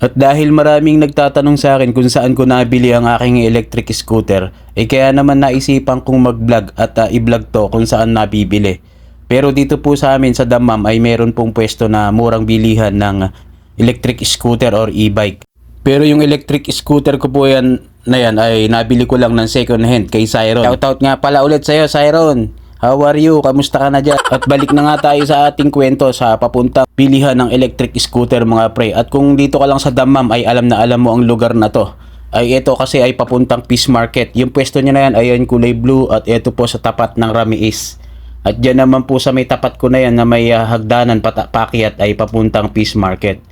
At dahil maraming nagtatanong sa akin kung saan ko nabili ang aking electric scooter, eh kaya naman naisipan kong mag-vlog at ah, i-vlog to kung saan nabibili. Pero dito po sa amin sa Damam ay meron pong pwesto na murang bilihan ng electric scooter or e-bike. Pero yung electric scooter ko po yan na yan ay nabili ko lang ng second hand kay Cyron. Shoutout nga pala ulit sa'yo Cyron. How are you? Kamusta ka na dyan? At balik na nga tayo sa ating kwento sa papuntang pilihan ng electric scooter mga pre. At kung dito ka lang sa Damam ay alam na alam mo ang lugar na to. Ay ito kasi ay papuntang Peace Market. Yung pwesto niya na yan ay yan kulay blue at ito po sa tapat ng Rami East. At dyan naman po sa may tapat ko na yan na may ah, hagdanan pata- pakyat ay papuntang Peace Market.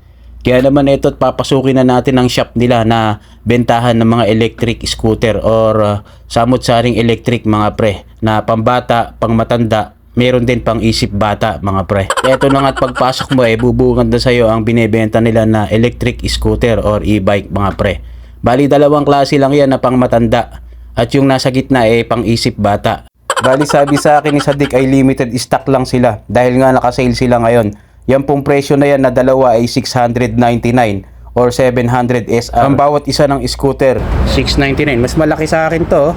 Kaya naman ito at papasukin na natin ang shop nila na bentahan ng mga electric scooter or uh, samot-saring electric mga pre na pambata, pangmatanda, meron din pang isip bata mga pre. Ito na nga at pagpasok mo eh bubungan na sa'yo ang binebenta nila na electric scooter or e-bike mga pre. Bali dalawang klase lang yan na pangmatanda at yung nasa gitna eh pang isip bata. Bali sabi sa akin ni Sadik ay limited stock lang sila dahil nga naka-sale sila ngayon. Yan pong presyo na yan na dalawa ay 699 or 700 SR. Ang bawat isa ng scooter. 699. Mas malaki sa akin to. oh.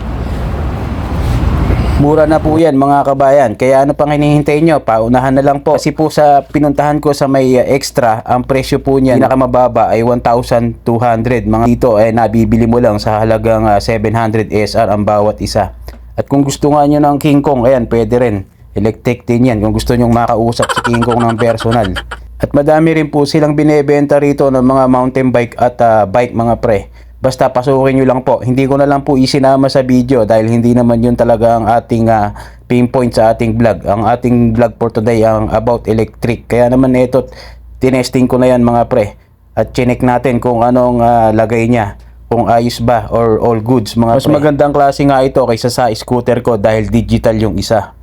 Mura na po yan mga kabayan. Kaya ano pang hinihintay nyo? Paunahan na lang po. Kasi po sa pinuntahan ko sa may uh, extra, ang presyo po niya pinakamababa ay 1,200. Mga dito ay nabibili mo lang sa halagang uh, 700 SR ang bawat isa. At kung gusto nga nyo ng King Kong, ayan, pwede rin. Electric din yan kung gusto nyong makausap si King Kong ng personal. At madami rin po silang binebenta rito ng mga mountain bike at ah, bike mga pre. Basta pasukin nyo lang po. Hindi ko na lang po isinama sa video dahil hindi naman yun talaga ang ating ah, pinpoint sa ating vlog. Ang ating vlog for today ang about electric. Kaya naman ito, tinesting ko na yan mga pre. At chinek natin kung anong ah, lagay niya. Kung ayos ba or all goods mga Mas magandang klase nga ito kaysa sa scooter ko dahil digital yung isa.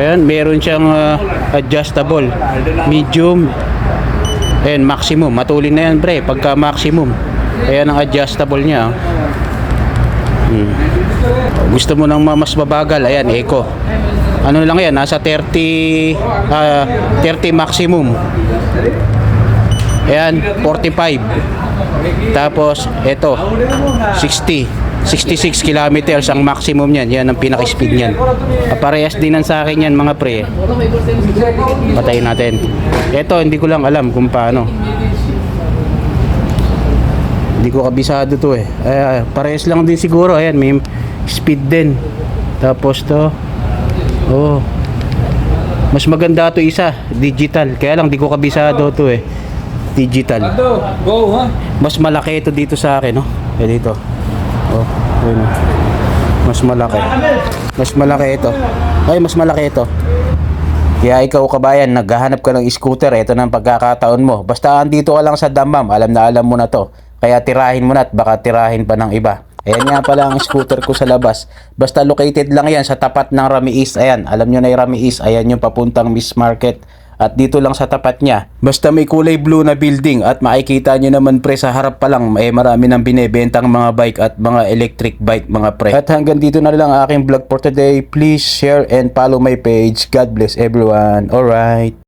Ayan, meron siyang ah, adjustable, medium, and maximum. Matulin na yan, pre, pagka maximum. Ayan ang adjustable niya. oh. Hmm. Gusto mo ng ma- mas mabagal, ayan, eco. Ano lang yan, nasa 30, ah, 30 maximum. Ayan, 45. Tapos, ito, 60. 66 kilometers ang maximum niyan. Yan ang pinaka-speed niyan. Ah, Parehas din ang sa akin yan mga pre. Patayin natin. Ito, hindi ko lang alam kung paano. Hindi ko kabisado to eh. Ay, parehas lang din siguro. Ayan, may speed din. Tapos to. Oh. Mas maganda to isa, digital. Kaya lang di ko kabisado to eh. Digital. Mas malaki ito dito sa akin, no? Eh dito. Oh, yun. Mas malaki. Mas malaki ito. Ay, mas malaki ito. Kaya ikaw kabayan, naghahanap ka ng scooter, ito na ang pagkakataon mo. Basta andito ka lang sa Damam, alam na alam mo na to. Kaya tirahin mo na at baka tirahin pa ng iba. Ayan nga pala ang scooter ko sa labas. Basta located lang yan sa tapat ng Rami East. Ayan, alam nyo na yung Rami East. Ayan yung papuntang Miss Market. At dito lang sa tapat niya. Basta may kulay blue na building at makikita nyo naman pre sa harap pa lang eh marami nang binebentang mga bike at mga electric bike mga pre. At hanggang dito na lang ang aking vlog for today. Please share and follow my page. God bless everyone. Alright.